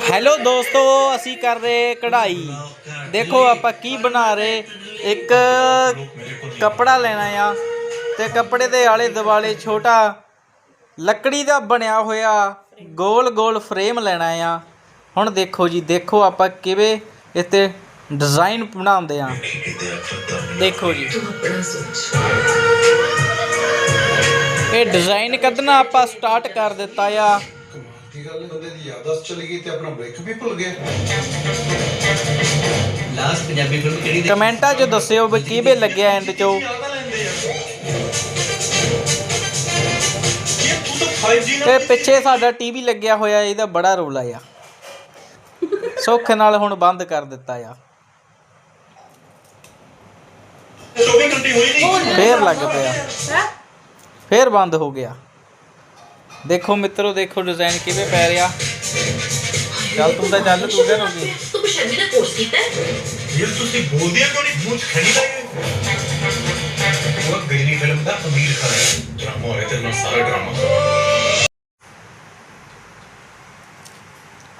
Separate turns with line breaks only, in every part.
Hello ਦੋਸਤੋ, ਅਸੀਂ ਕਰ ਰਹੇ ਕਢਾਈ। ਦੇਖੋ ਆਪਾਂ ਕੀ ਬਣਾ ਰਹੇ। ਇੱਕ ਕੱਪੜਾ ਲੈਣਾ ਆ ਤੇ ਕੱਪੜੇ ਦੇ ਆਲੇ ਦੁਆਲੇ ਛੋਟਾ ਲੱਕੜੀ ਦਾ ਬਣਿਆ ਹੋਇਆ ਗੋਲ ਗੋਲ ਫਰੇਮ ਲੈਣਾ ਆ। ਹੁਣ ਦੇਖੋ ਜੀ, ਦੇਖੋ ਆਪਾਂ ਕਿਵੇਂ ਇੱਥੇ ਡਿਜ਼ਾਈਨ ਬਣਾਉਂਦੇ ਆ। ਦੇਖੋ ਜੀ। ਇਹ ਡਿਜ਼ਾਈਨ ਕੱਢਣਾ ਆਪਾਂ ਸਟਾਰਟ ਕਰ ਦਿੱਤਾ ਆ।
ਕੀ ਗੱਲ ਹੈ ਬੰਦੇ ਦੀ ਯਾਦਦਾਸ਼ਤ ਚਲੀ ਗਈ ਤੇ ਆਪਣਾ ਬ੍ਰੇਕ ਵੀ ਭੁੱਲ ਗਿਆ
ਲਾਸਟ ਪੰਜਾਬੀ ਫਿਲਮ ਕਿਹੜੀ ਦੇਖੀ?
ਕਮੈਂਟਾਂ 'ਚ ਦੱਸਿਓ ਵੀ ਕਿਵੇਂ ਲੱਗਿਆ ਐਂਡ 'ਚੋਂ। ਤੇ ਪਿੱਛੇ ਸਾਡਾ ਟੀਵੀ ਲੱਗਿਆ ਹੋਇਆ ਇਹਦਾ ਬੜਾ ਰੋਲਾ ਆ। ਸੁੱਖ ਨਾਲ ਹੁਣ ਬੰਦ ਕਰ ਦਿੱਤਾ ਆ।
24 ਘੰਟੇ ਹੋਈ ਨਹੀਂ।
ਫੇਰ ਲੱਗ ਪਿਆ। ਫੇਰ ਬੰਦ ਹੋ ਗਿਆ। ਦੇਖੋ ਮਿੱਤਰੋ ਦੇਖੋ ਡਿਜ਼ਾਈਨ ਕਿਵੇਂ ਪੈ ਰਿਹਾ। ਚੱਲ ਤੂੰ ਤਾਂ ਚੱਲ ਤੂੰ ਕਿਹੜਾ ਰੋਗੀ
ਤੂੰ ਸ਼ਰਮੀ ਦਾ ਕੋਰਸ ਕੀਤਾ ਹੈ।
ਯਾਰ ਤੁਸੀਂ ਬੋਲਦੇ ਕਿਉਂ ਨਹੀਂ? ਮੂੰਹ 'ਚ ਖੜੀ ਲਾਈ ਉਹ ਗਜਨੀ ਫਿਲਮ ਦਾ ਅਮੀਰ ਖਾਨ ਹੈ ਡਰਾਮਾ ਹੋ ਰਿਹਾ ਤੇ ਨਾ ਸਾਰਾ ਡਰਾਮਾ।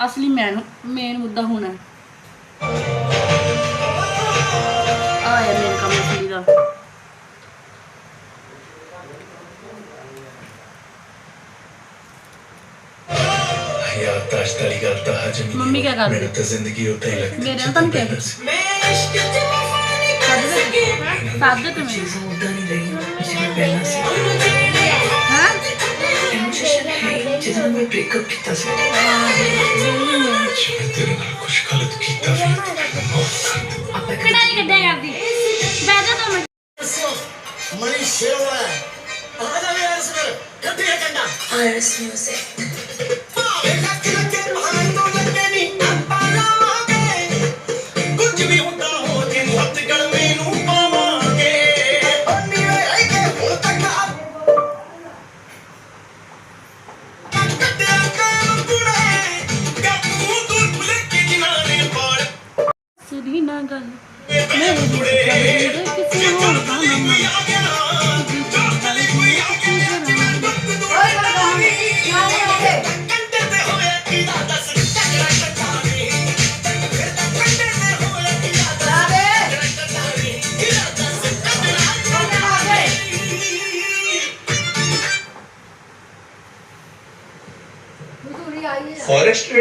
ਅਸਲੀ ਮੈਨ ਮੇਨ ਮੁੱਦਾ ਹੋਣਾ
ਯਾਦਦਾਸ਼ਤ ਵਾਲੀ ਗੱਲ ਤਾਂ ਹਜਮ
ਮੰਮੀ ਕਿਆ ਕਰ ਰਹੀ?
ਮੈਨੂੰ ਤਾਂ ਜ਼ਿੰਦਗੀ ਉਦਾਂ ਹੀ ਲੱਗਦੀ
ਮੇਰੇ ਨਾਲ ਤਾਂ ਨਹੀਂ ਕਹਿ ਸਾਦੇ ਤੇ ਮੈਨੂੰ
ਉਦਾਂ ਨਹੀਂ ਰਹੀ ਜਿਵੇਂ ਪਹਿਲਾਂ ਸੀ
ਹਾਂ
ਇਮੋਸ਼ਨ ਹੈ ਜਦੋਂ ਮੈਂ ਬ੍ਰੇਕਅਪ ਕੀਤਾ ਸੀ
ਜਿਵੇਂ ਤੇਰੇ ਨਾਲ ਕੁਝ ਗਲਤ ਕੀਤਾ ਫਿਰ ਤੂੰ ਮਾਫ ਕਰ ਦੇ
ਆਪਾਂ
ਕਢਾਈ ਕੱਢਿਆ ਕਰਦੀ ਬੈਠਾ ਤਾਂ ਮੈਂ
ਮਨੀ ਸ਼ੇਰਵਾ ਆ ਜਾ ਯਾਰ ਇਸ ਕਰ ਕੱਢੀ ਕੰਡਾ
ਆਇਰਸ ਮਿਊਜ਼ਿਕ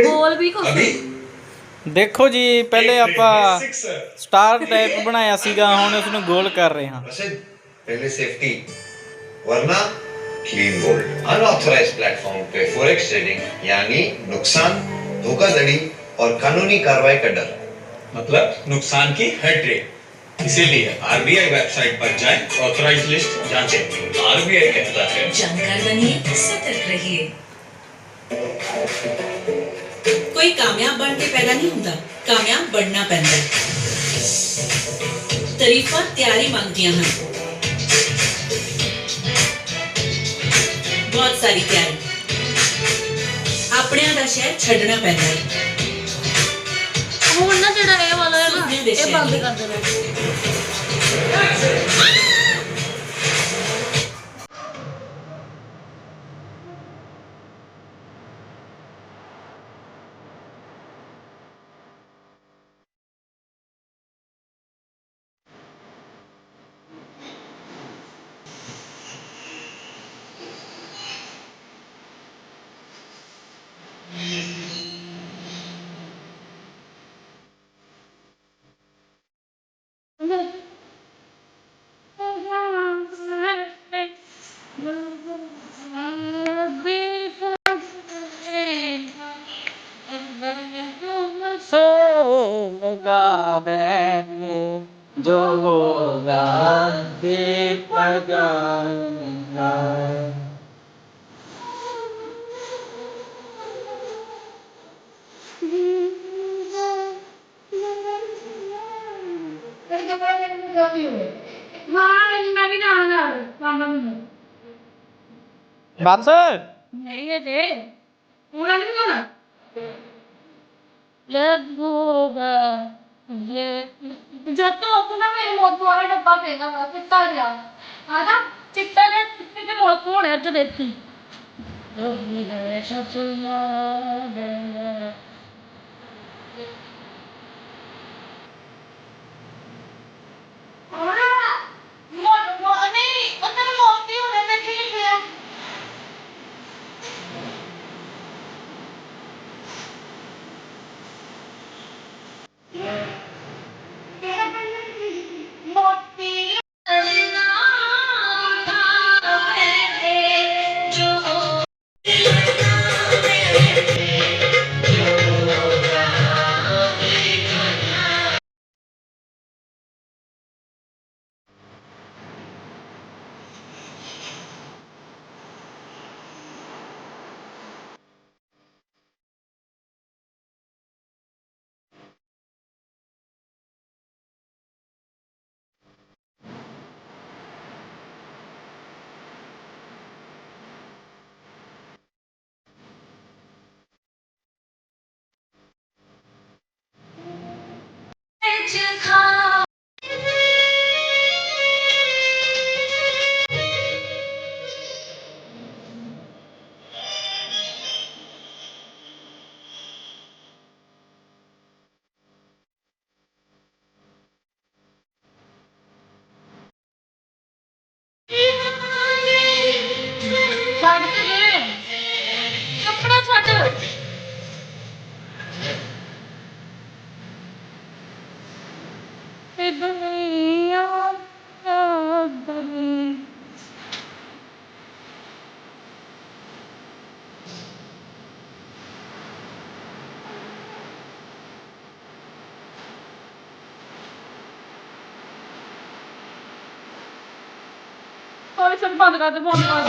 ਬੋਲ ਵੀ ਕੁਛ?
ਦੇਖੋ ਜੀ ਪਹਿਲੇ ਆਪਾਂ ਸਟਾਰ ਟਾਈਪ ਬਣਾਇਆ ਸੀਗਾ ਹੁਣ ਉਸ ਨੂੰ ਗੋਲ ਕਰ ਰਹੇ ਹਾਂ।
पहले सेफ्टी वरना क्लीन गोल्ड अनऑथराइज प्लेटफॉर्म पे फोरेक्स ट्रेडिंग यानी नुकसान, धोखाधड़ी और कानूनी कार्रवाई का डर।
मतलब नुकसान की हर ट्रेड इसीलिए आरबीआई वेबसाइट पर जाएँ ऑथराइज लिस्ट जांचें। आरबीआई कहता है।
जानकार बनिए, सतर्क रहिए। कोई कामयाब बन के पैदा नहीं होता। कामयाब बढ़ना पैदा तरीफा, तैयारी मांगदियाँ हैं। ਬਹੁਤ ਸਾਰੀ ਤਿਆਰੀ। ਆਪਣਿਆਂ ਦਾ ਸ਼ਹਿਰ ਛੱਡਣਾ ਪੈਂਦਾ ਹੈ।
ਹੁਣ ਨਾ ਜਿਹੜਾ ਇਹ ਵਾਲਾ ਹੈ ਨਾ ਇਹ ਬੰਦ। ਕਰ ਦੇਣਾ।
ਜੋ ਹੋਗਾ
ਨਾਲ ਮਾਮਾ ਨੂੰ
ਬਸ
ਨਹੀਂ ਇਹ ਦੇ ਹੁਣ ਨਹੀਂ ਕੋਣਾ ਲੈ ਗੋਗਾ ਇਹ ਜਦ ਤੱਕ ਨਾ, ਮੇਰੇ ਮੌਤ ਵਾਲਾ ਡੱਬਾ ਪਏਗਾ ਵਾ ਪਿੱਤਾ ਰਿਆ ਆਦਾ ਚਿੱਟਾ ਨੇ, ਚਿੱਟੇ ਦੇ ਮੌਤ ਹੋਣੇ ਅੱਜ ਦੇਤੀ ਰੋਹੀ ਦੇ ਸ਼ਤੁਨਾ ਦੇ। ਹੋਰ? 健康 ਸਭ ਬੰਦ ਕਰ ਦੇ ਬੰਦ ਦੇ।